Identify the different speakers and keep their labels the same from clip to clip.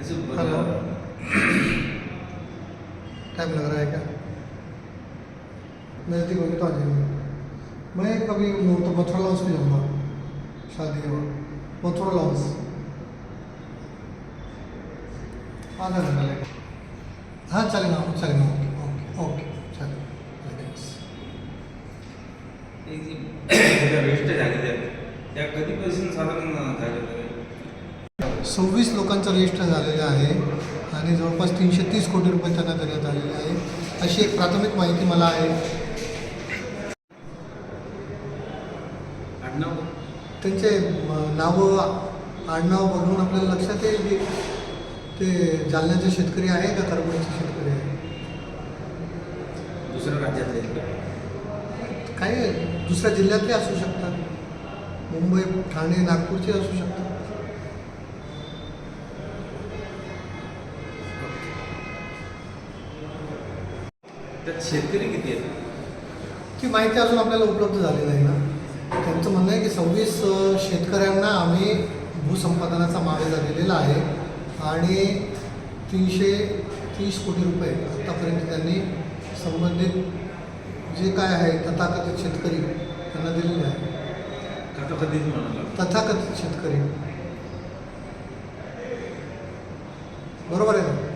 Speaker 1: Hello time लग रहा है क्या नज़दीक होगी तो आ जाएंगे मैं कभी वो तो मथुरा लॉन्च पे जाऊँगा शादी के बाद मथुरा लॉन्च आधा घंटा लगेगा हाँ चलेगा चलेगा ओके ओके ओके चलेगा थँक्स
Speaker 2: एक जी ज्या वेस्ट झालेल्या आहेत, त्या कधीपासून साधारण झाल्या होत्या?
Speaker 1: सव्वीस लोकांचं रजिस्टर झालेलं आहे आणि जवळपास तीनशे तीस कोटी रुपये त्यांना देण्यात आलेले आहे. अशी एक प्राथमिक माहिती मला आहे. त्यांचे नावं आडनाव बघून आपल्याला लक्षात येईल की ते जालन्याचे शेतकरी आहे का करगुडीचे शेतकरी आहे?
Speaker 2: दुसऱ्या राज्यातले?
Speaker 1: काही दुसऱ्या जिल्ह्यातले असू शकतात. मुंबई ठाणे नागपूरचे असू शकतात.
Speaker 2: त्यात शेतकरी किती आहेत?
Speaker 1: ती माहिती अजून आपल्याला उपलब्ध झाली नाही ना. त्यांचं म्हणणं आहे की सव्वीस शेतकऱ्यांना आम्ही भूसंपादनाचा मावेजा दिलेला आहे. आणि तीनशे तीस कोटी रुपये आत्तापर्यंत त्यांनी संबंधित जे काय आहे तथाकथित शेतकरी त्यांना दिलेले आहे.
Speaker 2: कधीच म्हणाला.
Speaker 1: तथाकथित शेतकरी. बरोबर आहे ना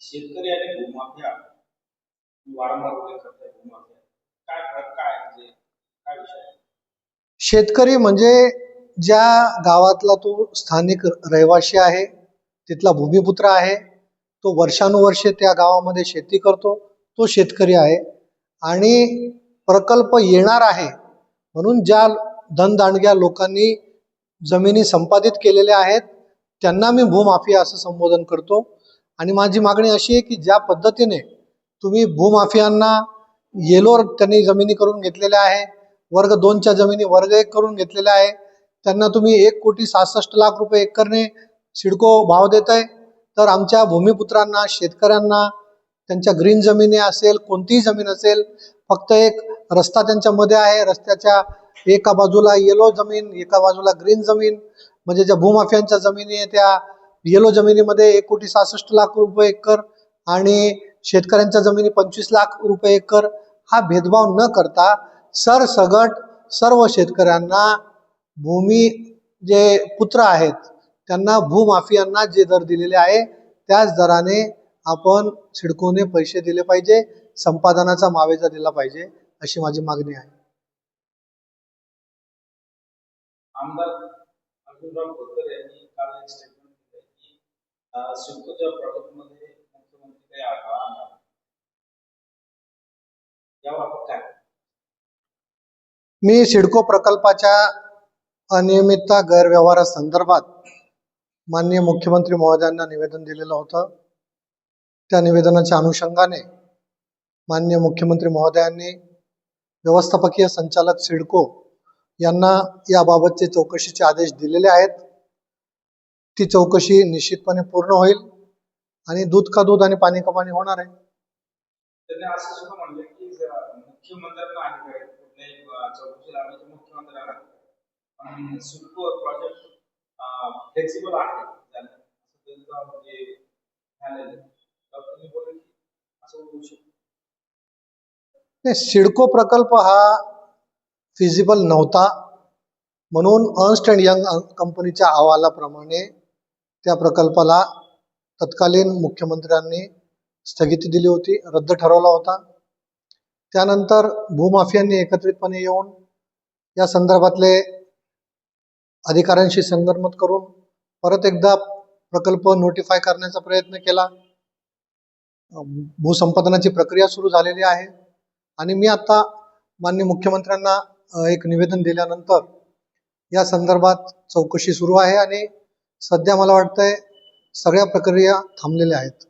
Speaker 3: शेतकरी आणि भूमाफिया वारंवार उल्लेख करताय काय फरक काय म्हणजे काय विषय आहे?
Speaker 1: शेतकरी म्हणजे ज्या गावातला तो स्थानिक रहिवासी आहे तिथला भूमिपुत्र आहे तो वर्षानुवर्षे त्या गावामध्ये शेती करतो तो शेतकरी आहे. आणि प्रकल्प येणार आहे म्हणून ज्या धनदांडग्या लोकांनी जमिनी संपादित केलेल्या आहेत त्यांना मी भूमाफिया असं संबोधन करतो. आणि माझी मागणी अशी आहे की ज्या पद्धतीने तुम्ही भूमाफियांना येलोर त्यांनी जमिनी करून घेतलेल्या आहे वर्ग दोनच्या जमिनी वर्ग एक करून घेतलेल्या आहे. त्यांना तुम्ही एक कोटी सहासष्ट लाख रुपये एकरने सिडको भाव देत आहे तर आमच्या भूमिपुत्रांना शेतकऱ्यांना त्यांच्या ग्रीन जमिनी असेल कोणतीही जमीन असेल फक्त एक रस्ता त्यांच्या मध्ये आहे. रस्त्याच्या एका बाजूला येलो जमीन एका बाजूला ग्रीन जमीन. म्हणजे ज्या भूमाफियांच्या जमिनी आहे त्या येलो जमिनीमध्ये एक कोटी सहासष्ट लाख रुपये एकर आणि शेतकऱ्यांच्या जमिनी पंचवीस लाख रुपये एकर. हा भेदभाव न करता सरसगट सर्व शेतकऱ्यांना भूमी जे पुत्र आहेत त्यांना भूमाफियांना जे दर दिलेले आहे त्याच दराने आपण सिडकोने पैसे दिले पाहिजे संपादनाचा मावेजा दिला पाहिजे अशी माझी मागणी आहे.
Speaker 3: आमदार अर्जुनराव खोतकर यांनी काल एक स्टेटमेंट दिलं की सिडकोच्या प्रॉडक्टमध्ये मुख्यमंत्री काही आढावा आणणार यावर आपण काय
Speaker 1: मी सिडको प्रकल्पाच्या अनियमितता गैरव्यवहारासंदर्भात माननीय मुख्यमंत्री महोदयांना निवेदन दिलेलं होतं. त्या निवेदनाच्या अनुषंगाने माननीय मुख्यमंत्री महोदयांनी व्यवस्थापकीय संचालक सिडको यांना याबाबतचे चौकशीचे आदेश दिलेले आहेत. ती चौकशी निश्चितपणे पूर्ण होईल. आणि दूध का दूध आणि पाणी का पाणी होणार आहे
Speaker 3: त्यांनी असं सुद्धा म्हणलं की जर मुख्यमंत्र्यांना अधिकार आहेत कुठल्याही अं, चौकशी लावण्याचे मुख्यमंत्र्यांना अधिकार आहेत. पण सिडको प्रोजेक्ट फ्लेक्सिबल आहे झालं. असं त्यांचं म्हणजे झालेलं आहे. तर तुम्ही बोलले की असं होऊ शकतं
Speaker 1: नाही सिडको प्रकल्प हा फिजिबल नव्हता म्हणून अर्न्स्ट अँड यंग कंपनीच्या अहवालाप्रमाणे त्या प्रकल्पाला तत्कालीन मुख्यमंत्र्यांनी स्थगिती दिली होती रद्द ठरवला होता. त्यानंतर भूमाफियांनी एकत्रितपणे येऊन या संदर्भातले अधिकाऱ्यांशी संगनमत करून परत एकदा प्रकल्प नोटिफाय करण्याचा प्रयत्न केला. भूसंपादनाची प्रक्रिया सुरू झालेली आहे. आणि मी आता माननीय मुख्यमंत्र्यांना एक निवेदन दिल्यानंतर या संदर्भात चौकशी सुरू आहे. आणि सध्या मला वाटतंय सगळ्या प्रक्रिया थांबलेल्या आहेत.